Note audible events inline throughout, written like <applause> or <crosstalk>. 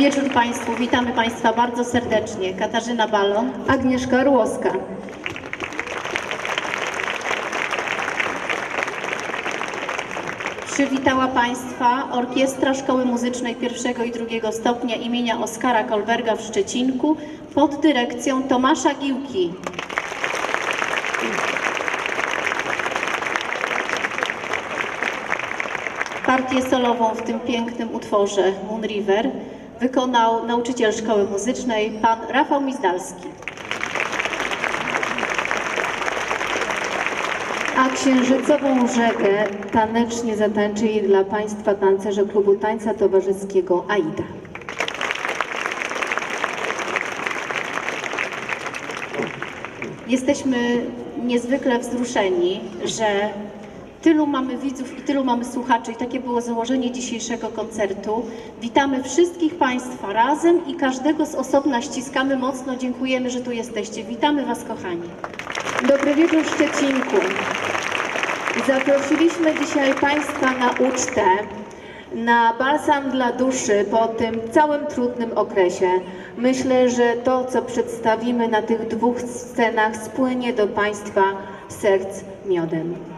wieczór Państwu. Witamy Państwa bardzo serdecznie. Katarzyna Balon. Agnieszka Rłoska. Przywitała Państwa Orkiestra Szkoły Muzycznej pierwszego i drugiego stopnia imienia Oskara Kolberga w Szczecinku pod dyrekcją Tomasza Giłki. Partię solową w tym pięknym utworze Moon River wykonał nauczyciel Szkoły Muzycznej pan Rafał Mizdalski. A księżycową rzekę tanecznie zatańczyli dla Państwa tancerze klubu tańca towarzyskiego AIDA. Jesteśmy niezwykle wzruszeni, że tylu mamy widzów i tylu mamy słuchaczy i takie było założenie dzisiejszego koncertu. Witamy wszystkich Państwa razem i każdego z osobna ściskamy mocno, dziękujemy, że tu jesteście. Witamy Was kochani. Dobry wieczór Szczecinku. Zaprosiliśmy dzisiaj Państwa na ucztę, na balsam dla duszy po tym całym trudnym okresie. Myślę, że to, co przedstawimy na tych dwóch scenach, spłynie do Państwa serc miodem.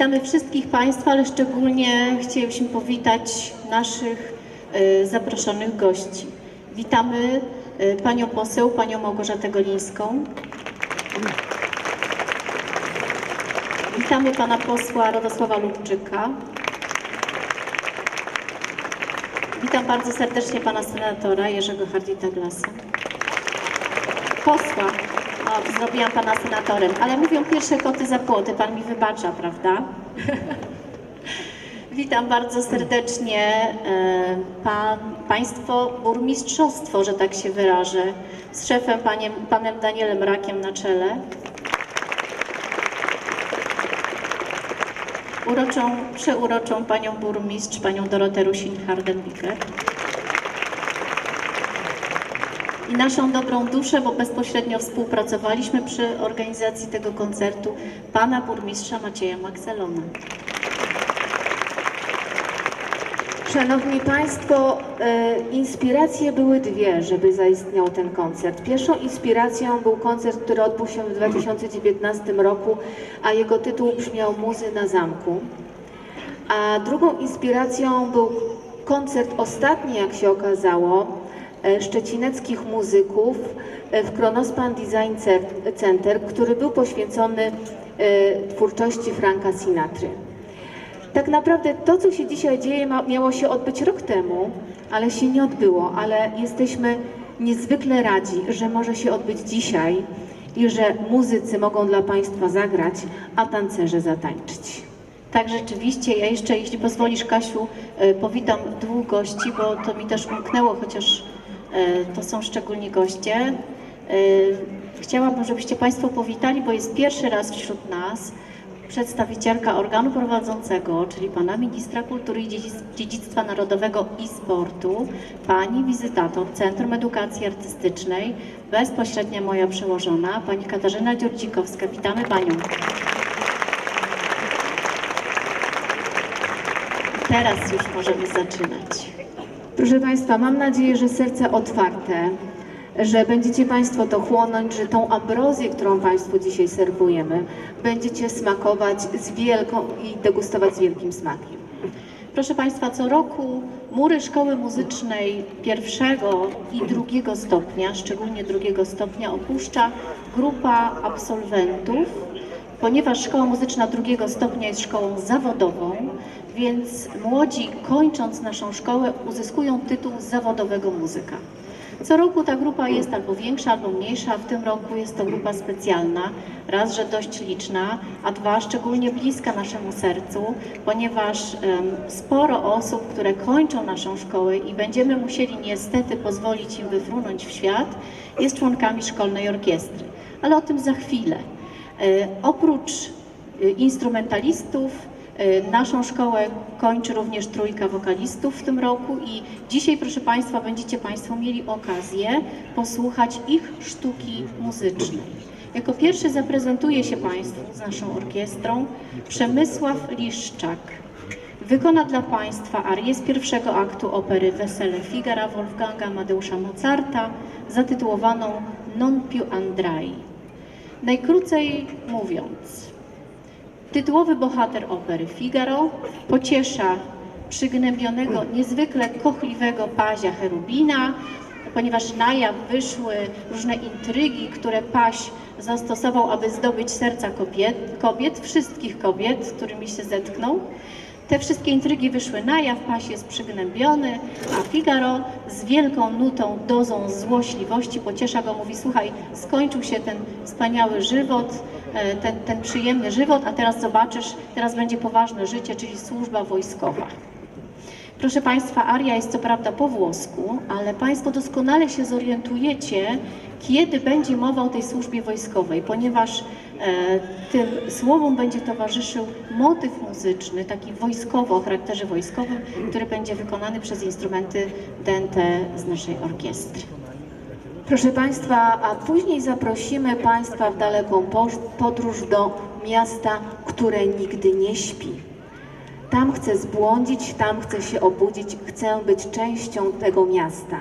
Witamy wszystkich Państwa, ale szczególnie chcielibyśmy powitać naszych e, zaproszonych gości. Witamy e, Panią poseł, Panią Małgorzatę Golińską. Witamy Pana posła Radosława Lubczyka. Witam bardzo serdecznie Pana senatora Jerzego Hardita-Glasa. Posła. Zrobiłam Pana senatorem, ale mówią pierwsze koty za płoty. Pan mi wybacza, prawda? <laughs> Witam bardzo serdecznie e, pan, Państwo burmistrzostwo, że tak się wyrażę, z szefem paniem, panem Danielem Rakiem na czele. Uroczą, przeuroczą panią burmistrz, panią Dorotę Rusin-Hardenbiker. I naszą dobrą duszę, bo bezpośrednio współpracowaliśmy przy organizacji tego koncertu, pana burmistrza Macieja Makselona. Szanowni Państwo, e, inspiracje były dwie, żeby zaistniał ten koncert. Pierwszą inspiracją był koncert, który odbył się w 2019 roku, a jego tytuł brzmiał Muzy na zamku. A drugą inspiracją był koncert ostatni, jak się okazało, szczecineckich muzyków e, w Kronospan Design Center, który był poświęcony e, twórczości Franka Sinatry. Tak naprawdę to, co się dzisiaj dzieje, miało się odbyć rok temu, ale się nie odbyło. Ale jesteśmy niezwykle radzi, że może się odbyć dzisiaj i że muzycy mogą dla Państwa zagrać, a tancerze zatańczyć. Tak, rzeczywiście. Ja jeszcze, jeśli pozwolisz, Kasiu, e, powitam dwóch gości, bo to mi też umknęło, chociaż e, to są szczególni goście. E, Chciałabym, żebyście Państwo powitali, bo jest pierwszy raz wśród nas przedstawicielka organu prowadzącego, czyli Pana Ministra Kultury i Dziedzic- Dziedzictwa Narodowego i Sportu, Pani wizytator Centrum Edukacji Artystycznej, bezpośrednia moja przełożona, Pani Katarzyna Dziurdzikowska. Witamy Panią. Teraz już możemy zaczynać. Proszę Państwa, mam nadzieję, że serce otwarte, że będziecie Państwo to chłonąć, że tą ambrozję, którą Państwu dzisiaj serwujemy, będziecie smakować z wielką i degustować z wielkim smakiem. Proszę Państwa, co roku mury szkoły muzycznej pierwszego i drugiego stopnia, szczególnie drugiego stopnia, opuszcza grupa absolwentów, ponieważ szkoła muzyczna drugiego stopnia jest szkołą zawodową, więc młodzi kończąc naszą szkołę uzyskują tytuł zawodowego muzyka. Co roku ta grupa jest albo większa, albo mniejsza. W tym roku jest to grupa specjalna. Raz, że dość liczna, a dwa, szczególnie bliska naszemu sercu, ponieważ em, sporo osób, które kończą naszą szkołę i będziemy musieli niestety pozwolić im wyfrunąć w świat, jest członkami szkolnej orkiestry. Ale o tym za chwilę. E, oprócz e, instrumentalistów Naszą szkołę kończy również trójka wokalistów w tym roku i dzisiaj, proszę Państwa, będziecie Państwo mieli okazję posłuchać ich sztuki muzycznej. Jako pierwszy zaprezentuje się Państwu z naszą orkiestrą Przemysław Liszczak. Wykona dla Państwa arię z pierwszego aktu opery Wesele Figara Wolfganga Amadeusza Mozarta zatytułowaną Non più andrai. Najkrócej mówiąc, tytułowy bohater opery Figaro pociesza przygnębionego, niezwykle kochliwego pazia Cherubina, ponieważ na jaw wyszły różne intrygi, które paź zastosował, aby zdobyć serca kobiet, kobiet wszystkich kobiet, z którymi się zetknął. Te wszystkie intrygi wyszły na jaw, paś jest przygnębiony, a Figaro z wielką nutą, dozą złośliwości pociesza go, mówi słuchaj, skończył się ten wspaniały żywot, ten, ten przyjemny żywot, a teraz zobaczysz, teraz będzie poważne życie, czyli służba wojskowa. Proszę Państwa, aria jest co prawda po włosku, ale Państwo doskonale się zorientujecie, kiedy będzie mowa o tej służbie wojskowej, ponieważ e, tym słowom będzie towarzyszył motyw muzyczny, taki wojskowo, o charakterze wojskowym, który będzie wykonany przez instrumenty dęte z naszej orkiestry. Proszę Państwa, a później zaprosimy Państwa w daleką podróż do miasta, które nigdy nie śpi. Tam chcę zbłądzić, tam chcę się obudzić, chcę być częścią tego miasta.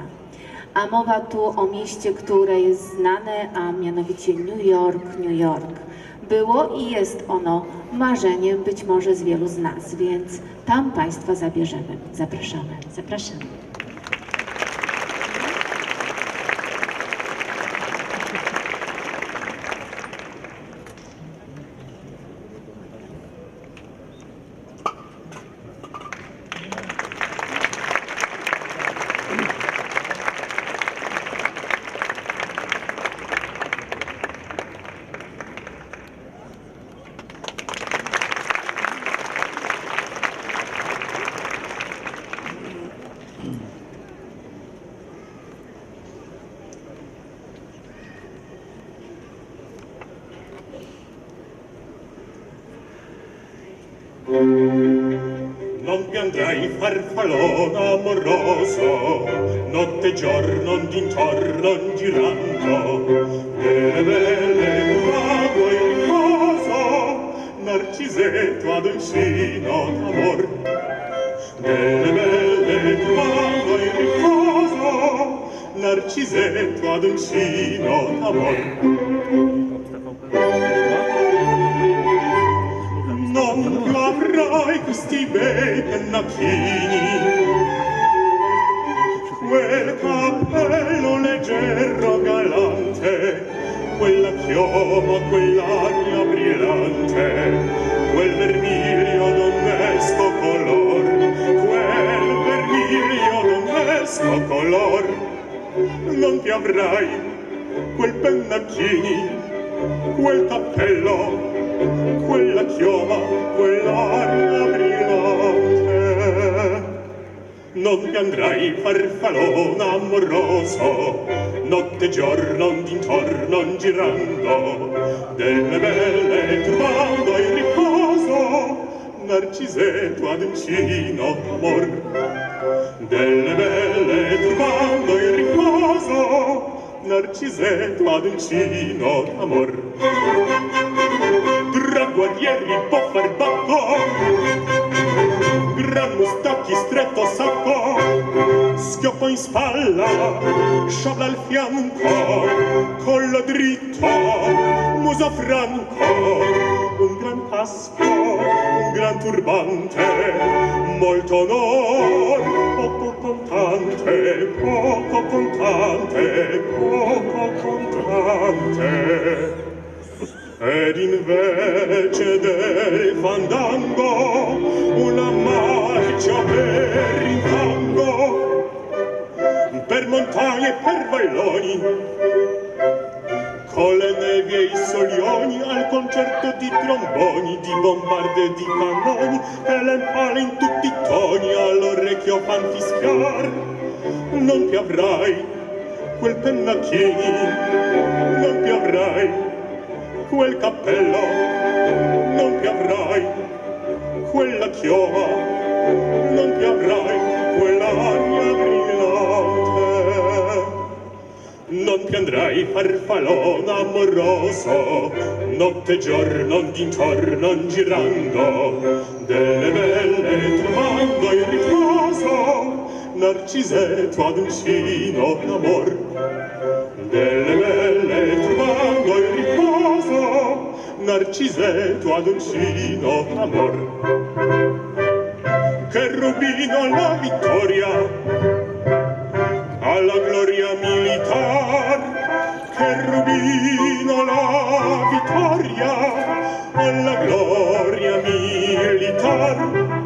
A mowa tu o mieście, które jest znane, a mianowicie New York, New York. Było i jest ono marzeniem być może z wielu z nas, więc tam Państwa zabierzemy. Zapraszamy. Zapraszam. Non piangrai farfallona amoroso, notte e giorno d'intorno girando, bene bene vago in coso, narcisetto ad uncino d'amor. Delle belle vago in riposo, narcisetto ad uncino d'amor. questi bei pennacchini quel cappello leggero galante quella chioma quell'aria brillante quel vermiglio d'onesto color quel vermiglio d'onesto color. Non ti avrai quel pennacchini quel cappello quella chioma, quell'aria brillante. Non piangrai farfallona amoroso, notte e giorno d'intorno girando, delle belle trovando in riposo, narcisetto ad uncino amor. Delle belle trovando in riposo, narcisetto ad uncino amor. Gran guardieri può far bacco. Gran mustacchi stretto sacco. Schioppo in spalla Sciabla al fianco. Collo dritto Muso franco. Un gran casco Un gran turbante. Molto onore poco contante, poco contante, poco contante. Ed invece del fandango una marcia per il fango. Per montagne e per valloni con le nevi e i solioni al concerto di tromboni, di bombarde e di cannoni e le pale in tutti i toni all'orecchio fan fischiar. Non ti avrai quel pennacchini non ti avrai quel cappello non ti avrai quella chioma non ti avrai quella aria brillante. Non ti andrai farfallona amoroso notte e giorno d'intorno girando delle belle trovando il riposo narcisetto ad uncino d'amor. Delle belle trovando il riposo narcise tu ad uncino amor. Cherubino la vittoria alla gloria militar. Cherubino la vittoria alla gloria militar.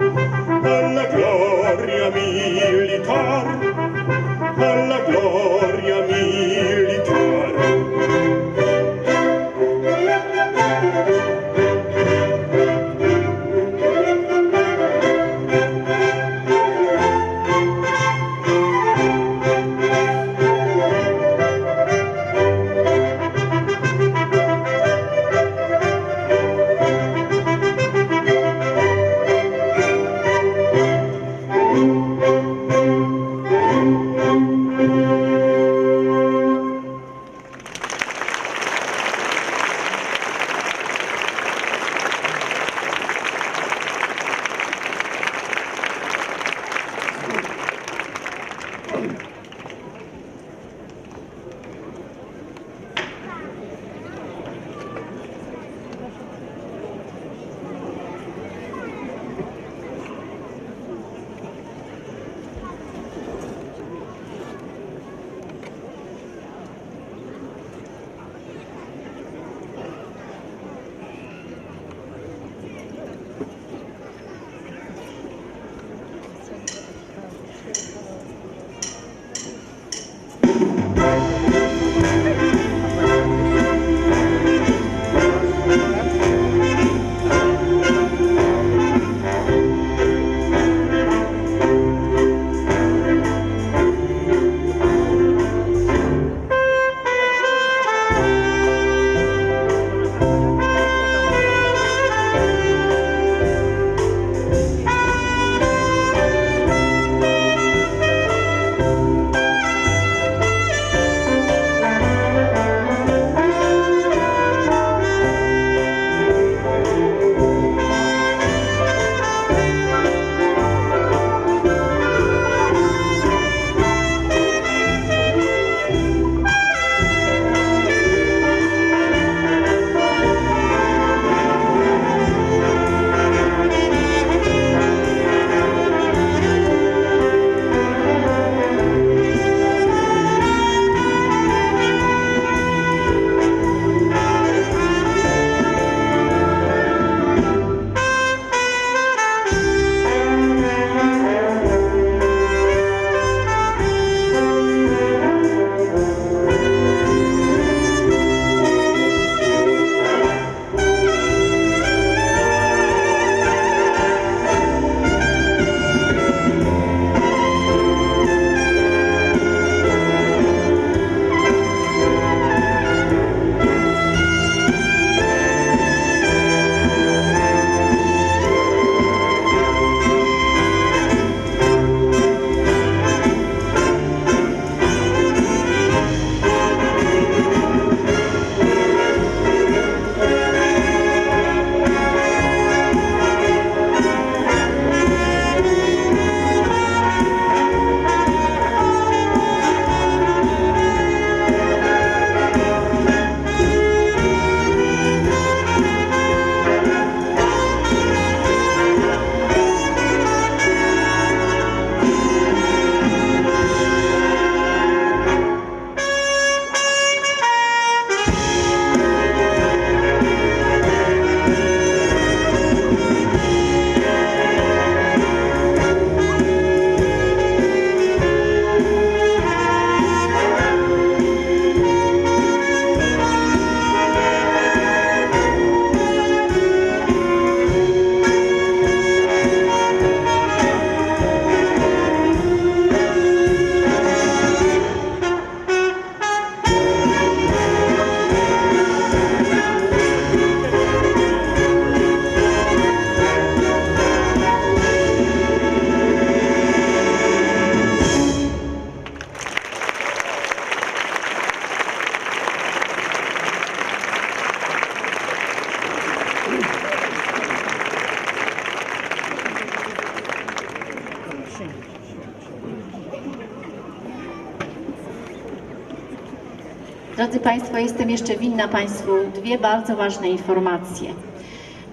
Jeszcze winna Państwu dwie bardzo ważne informacje.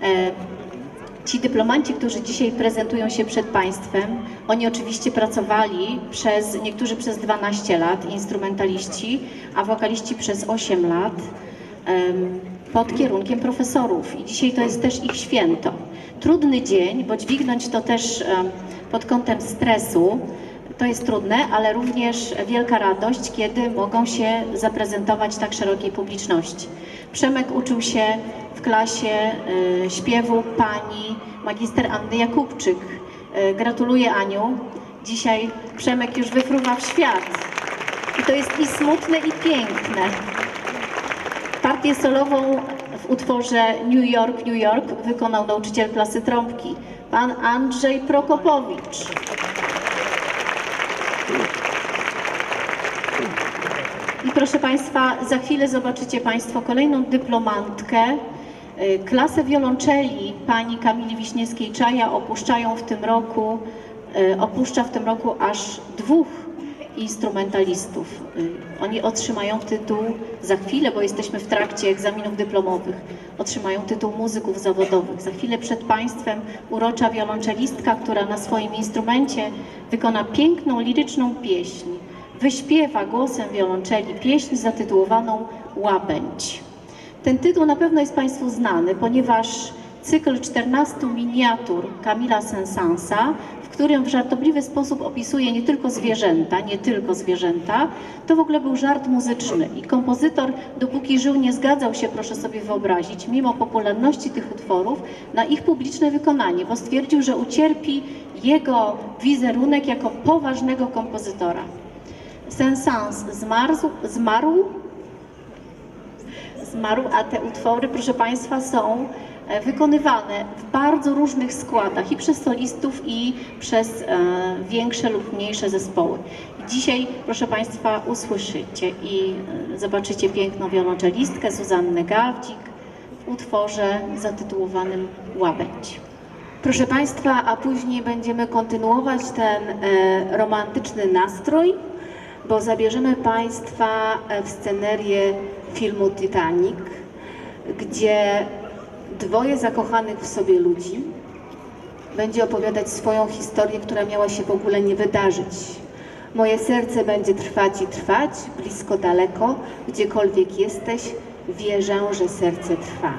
E, Ci dyplomanci, którzy dzisiaj prezentują się przed Państwem, oni oczywiście pracowali przez, niektórzy przez 12 lat, instrumentaliści, a wokaliści przez 8 lat pod kierunkiem profesorów. I dzisiaj to jest też ich święto. Trudny dzień, bo dźwignąć to też pod kątem stresu, to jest trudne, ale również wielka radość, kiedy mogą się zaprezentować tak szerokiej publiczności. Przemek uczył się w klasie y, śpiewu pani magister Anny Jakubczyk. Y, gratuluję Aniu. Dzisiaj Przemek już wyfruwa w świat. I to jest i smutne, i piękne. Partię solową w utworze New York, New York wykonał nauczyciel klasy trąbki, pan Andrzej Prokopowicz. I proszę Państwa, za chwilę zobaczycie Państwo kolejną dyplomantkę. Y, Klasę wiolonczeli pani Kamili Wiśniewskiej-Czaja opuszczają w tym roku, y, opuszcza w tym roku aż dwóch instrumentalistów. Y, Oni otrzymają tytuł za chwilę, bo jesteśmy w trakcie egzaminów dyplomowych. Otrzymają tytuł muzyków zawodowych. Za chwilę przed Państwem urocza wiolonczelistka, która na swoim instrumencie wykona piękną, liryczną pieśń. Wyśpiewa głosem wiolonczeli pieśń zatytułowaną Łabędź. Ten tytuł na pewno jest Państwu znany, ponieważ cykl 14 miniatur Kamila Sensansa, w którym w żartobliwy sposób opisuje nie tylko zwierzęta, nie tylko zwierzęta, to w ogóle był żart muzyczny i kompozytor, dopóki żył, nie zgadzał się, proszę sobie wyobrazić, mimo popularności tych utworów, na ich publiczne wykonanie, bo stwierdził, że ucierpi jego wizerunek jako poważnego kompozytora. Sensans zmarł, zmarł zmarł, a te utwory, proszę Państwa, są wykonywane w bardzo różnych składach i przez solistów, i przez e, większe lub mniejsze zespoły. Dzisiaj, proszę Państwa, usłyszycie i e, zobaczycie piękną wiolonczelistkę Zuzannę Gawdzik w utworze zatytułowanym Łabędź. Proszę Państwa, a później będziemy kontynuować ten e, romantyczny nastrój, bo zabierzemy Państwa e, w scenerię filmu Titanic, gdzie dwoje zakochanych w sobie ludzi będzie opowiadać swoją historię, która miała się w ogóle nie wydarzyć. Moje serce będzie trwać i trwać, blisko, daleko, gdziekolwiek jesteś, wierzę, że serce trwa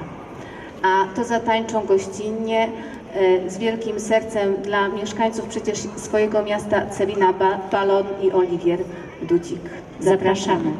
a to zatańczą gościnnie e, z wielkim sercem dla mieszkańców przecież swojego miasta Celina Ba- Balon i Oliwier Dudzik. Zapraszamy.